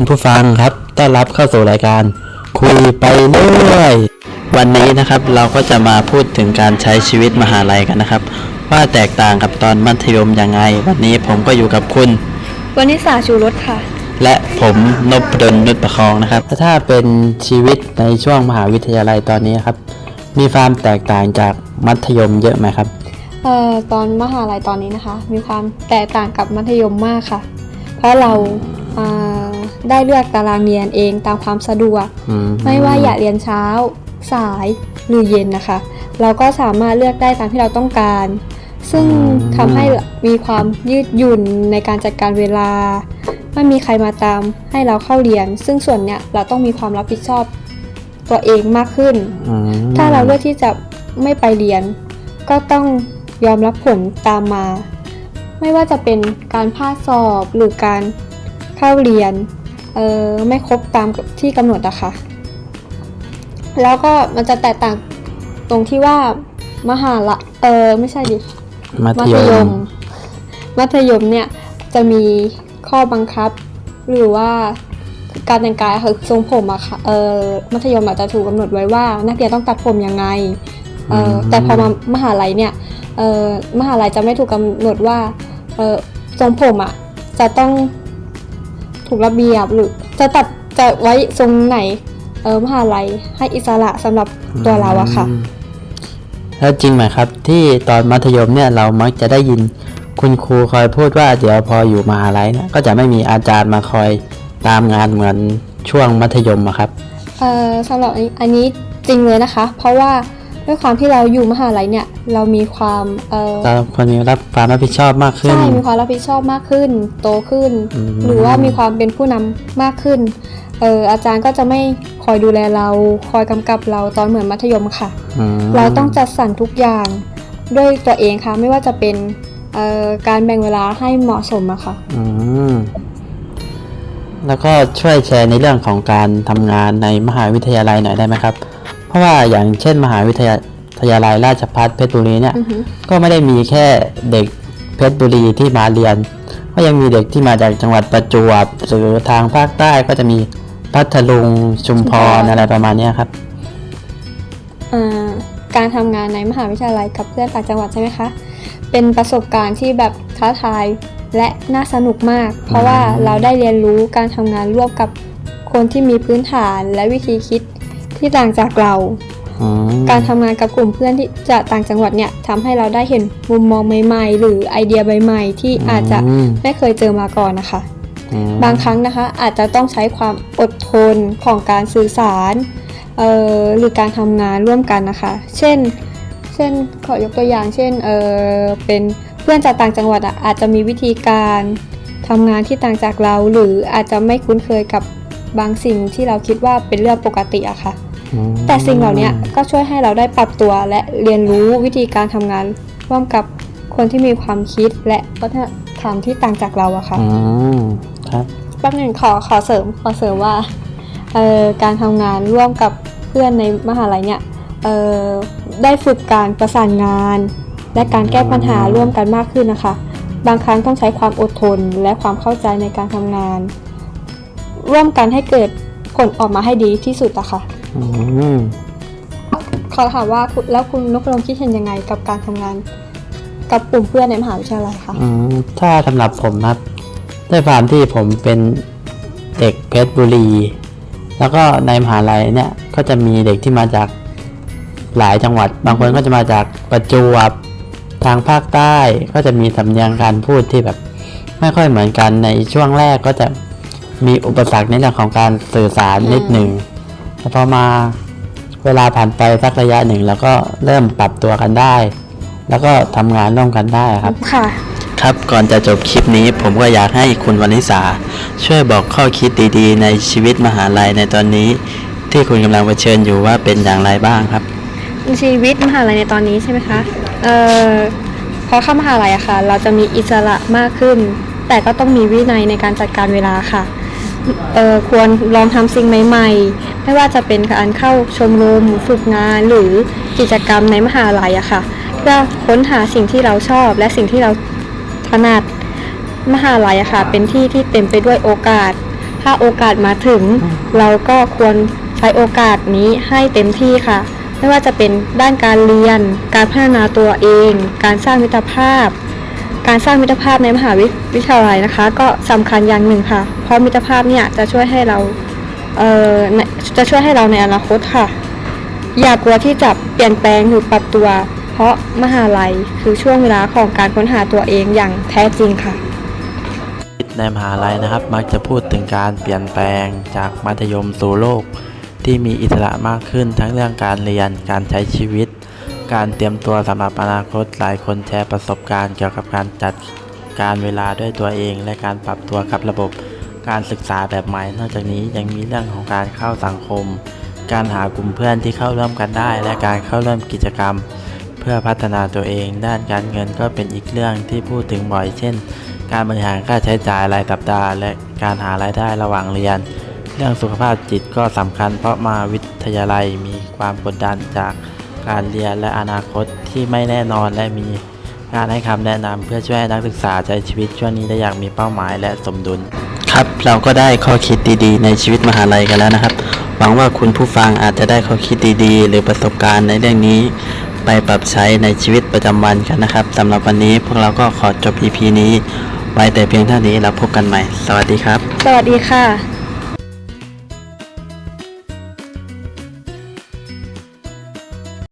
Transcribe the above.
คุณผู้ฟังครับ ต้อนรับเข้าสู่รายการ คุยไปเรื่อย วันนี้นะครับเราก็จะมาพูดถึงการใช้ชีวิตมหาลัยกันนะครับ ว่าแตกต่างกับตอนมัธยมยังไง วันนี้ผมก็อยู่กับคุณ วันนิสาชูรสค่ะ และผมนพดลนุชประคองนะครับ ถ้าเป็นชีวิตในช่วงมหาวิทยาลัยตอนนี้ครับ มีความแตกต่างจากมัธยมเยอะไหมครับ เอ่อตอนมหาลัยตอนนี้นะคะ มีความแตกต่างกับมัธยมมากค่ะ เพราะเราอ่า ได้เลือกตารางเรียนเองตามความสะดวกอืไม่ว่าอยากเรียนเช้า สายหรือเย็นนะคะ เราก็สามารถเลือกได้ตามที่เราต้องการ ซึ่งทำให้มีความยืดหยุ่นในการจัดการเวลา ไม่มีใครมาตามให้เราเข้าเรียน ซึ่งส่วนเนี้ยเราต้องมีความรับผิดชอบตัวเองมากขึ้นอืมถ้าเราเลือกที่จะไม่ไปเรียน ก็ต้องยอมรับผลตามมา ไม่ว่าจะเป็นการพลาดสอบหรือการ เข้าเรียนเออไม่ครบตามที่กำหนดอะค่ะแล้วก็มันจะแตกต่างตรงที่ว่ามหาละเออไม่ใช่ดิมัมัธธยยมมมัธยมเนี่ยจะมีข้อบังคับ หรือว่าการแต่งกายคือทรงผมอะค่ะเออมัธยมอาจจะถูกกำหนดไว้ว่า นักเรียนต้องตัดผมยังไงเออแต่พอมามหาลัยเนี่ยเออมหาลัยจะไม่ถูกกำหนดว่าเออทรงผมอะจะต้อง ถูกระเบียบหรือจะตัดจะไว้ทรงไหน เออมหาลัยให้อิสระสำหรับตัวเราอะค่ะอืมแล้วจริงไหมครับ ที่ตอนมัธยมเนี่ยเรามักจะได้ยินคุณครูคอยพูดว่าเดี๋ยวพออยู่มหาลัยเนี่ยก็จะไม่มีอาจารย์มาคอยตามงานเหมือนช่วงมัธยมอะครับ เอ่อสำหรับอันนี้อันนี้จริงเลยนะคะ เพราะว่า ด้วยความที่เราอยู่มหาลัยเนี่ย เรามีความเอ่อเราควรมีรับความรับผิดชอบมากขึ้น ใช่ มีความรับผิดชอบมากขึ้น โตขึ้นอืมหรือว่ามีความเป็นผู้นำมากขึ้นเอออาจารย์ก็จะไม่คอยดูแลเราคอยกำกับเราตอนเหมือนมัธยมค่ะอืมเราต้องจัดสรรทุกอย่างด้วยตัวเองค่ะ ไม่ว่าจะเป็นเอ่อการแบ่งเวลาให้เหมาะสมอะค่ะอืมแล้วก็ช่วยแชร์ในเรื่องของการทำงานในมหาวิทยาลัยหน่อยได้ไหมครับ เพราะว่าอย่างเช่นมหาวิทยาวิทยาลัยราชภัฏเพชรบุรีเนี่ยอือหือก็ไม่ได้มีแค่เด็กเพชรบุรีที่มาเรียน ก็ยังมีเด็กที่มาจากจังหวัดประจวบหรือทางภาคใต้ก็จะมีพัทลุงชุมพรอะไรประมาณเนี้ยครับอ่าการทำงานในมหาวิทยาลัยกับเพื่อนต่างจังหวัดใช่ไหมคะ เป็นประสบการณ์ที่แบบท้าทายและน่าสนุกมาก เพราะว่าเราได้เรียนรู้การทำงานร่วมกับคนที่มีพื้นฐานและวิธีคิด ที่ต่างจากเราอืมการทำงานกับกลุ่มเพื่อนที่จากต่างจังหวัดเนี่ยทำให้เราได้เห็นมุมมองใหม่ๆ หรือไอเดียใหม่ๆ ที่อาจจะอืมไม่เคยเจอมาก่อนนะคะอืมบางครั้งนะคะอาจจะต้องใช้ความอดทนของการสื่อสารเอ่อหรือการทำงานร่วมกันนะคะ เช่น เช่นขอยกตัวอย่าง เช่นเออเป็นเพื่อนจากต่างจังหวัดอะอาจจะมีวิธีการทำงานที่ต่างจากเรา หรืออาจจะไม่คุ้นเคยกับบางสิ่งที่เราคิดว่าเป็นเรื่องปกติอะค่ะอืม แต่สิ่งเหล่านี้ก็ช่วยให้เราได้ปรับตัวและเรียนรู้วิธีการทำงาน ร่วมกับคนที่มีความคิดและวัฒนธรรมที่ต่างจากเราอะค่ะอืมครับแป๊บหนึ่งขอขอเสริมขอเสริมว่าเอ่อการทำงานร่วมกับเพื่อนในมหาลัยเนี่ยเอ่อได้ฝึกการประสานงาน และการแก้ปัญหาร่วมกันมากขึ้นนะคะ บางครั้งต้องใช้ความอดทนและความเข้าใจในการทำงาน ร่วมกันให้เกิดผลออกมาให้ดีที่สุดอะค่ะ อืมขอถามว่าคุณแล้วคุณนพดลคิดเห็นยังไงกับการทำงาน กับกลุ่มเพื่อนในมหาวิทยาลัยคะอืมถ้าสำหรับผมครับด้วยความที่ผมเป็นเด็กเพชรบุรี แล้วก็ในมหาลัยเนี่ยก็จะมีเด็กที่มาจากหลายจังหวัด บางคนก็จะมาจากประจวบทางภาคใต้ก็จะมีสำเนียงการพูดที่แบบ ไม่ค่อยเหมือนกันในช่วงแรกก็จะมีอุปสรรคในเรื่องของการสื่อสารนิดหนึ่ง พอมาเวลาผ่านไปสักระยะหนึ่ง แล้วก็เริ่มปรับตัวกันได้ แล้วก็ทำงานร่วมกันได้ครับ ค่ะ ครับก่อนจะจบคลิปนี้ ผมก็อยากให้คุณวนิสาช่วยบอกข้อคิดดีๆ ในชีวิตมหาลัยในตอนนี้ ที่คุณกำลังเผชิญอยู่ว่าเป็นอย่างไรบ้างครับ ชีวิตมหาลัยในตอนนี้ใช่ไหมคะเอ่อพอเข้ามหาลัยอะค่ะ เราจะมีอิสระมากขึ้น แต่ก็ต้องมีวินัยในการจัดการเวลาค่ะเอ่อ ควรลองทำสิ่งใหม่ ๆ ไม่ว่าจะเป็นการเข้าชมรมฝึกงานหรือกิจกรรมในมหาลัยอะค่ะ เพื่อค้นหาสิ่งที่เราชอบและสิ่งที่เราถนัดมหาลัยอะค่ะ เป็นที่ที่เต็มไปด้วยโอกาส ถ้าโอกาสมาถึง เราก็ควรใช้โอกาสนี้ให้เต็มที่ค่ะ ไม่ว่าจะเป็นด้านการเรียน การพัฒนาตัวเอง การสร้างมิตรภาพ การสร้างมิตรภาพในมหาวิวทยาลัยนะคะ ก็สำคัญอย่างหนึ่งค่ะ เพราะมิตรภาพเนี่ยจะช่วยให้เราเอ่อจะช่วยให้เราในอนาคตค่ะ อย่ากลัวที่จะเปลี่ยนแปลงหรือปรับตัว เพราะมหาลัยคือช่วงเวลาของการค้นหาตัวเองอย่างแท้จริงค่ะในมหาลัยนะครับมักจะพูดถึงการเปลี่ยนแปลงจากมัธยมสู่โลก ที่มีอิสระมากขึ้นทั้งเรื่องการเรียนการใช้ชีวิต การเตรียมตัวสำหรับอนาคตหลายคนแชร์ประสบการณ์เกี่ยวกับการจัดการเวลาด้วยตัวเอง และการปรับตัวกับระบบการศึกษาแบบใหม่ นอกจากนี้ยังมีเรื่องของการเข้าสังคม การหากลุ่มเพื่อนที่เข้าร่วมกันได้ และการเข้าร่วมกิจกรรม เพื่อพัฒนาตัวเอง ด้านการเงินก็เป็นอีกเรื่องที่พูดถึงบ่อย เช่น การบริหารค่าใช้จ่ายรายสัปดาห์และการหารายได้ระหว่างเรียน เรื่องสุขภาพจิตก็สำคัญเพราะมาวิทยาลัยมีความกดดันจาก การเรียนและอนาคตที่ไม่แน่นอนและมีการให้คำแนะนำเพื่อช่วยให้นักศึกษาใช้ชีวิตช่วงนี้ได้อย่างมีเป้าหมายและสมดุล ครับเราก็ได้ข้อคิดดีๆ ในชีวิตมหาลัยกันแล้วนะครับ หวังว่าคุณผู้ฟังอาจจะได้ข้อคิดดีๆ หรือประสบการณ์ในเรื่องนี้ ไปปรับใช้ในชีวิตประจำวันกันนะครับสำหรับวันนี้พวกเราก็ขอจบ EP นี้ ไว้แต่เพียงเท่านี้แล้วพบกันใหม่ สวัสดีครับ สวัสดีค่ะ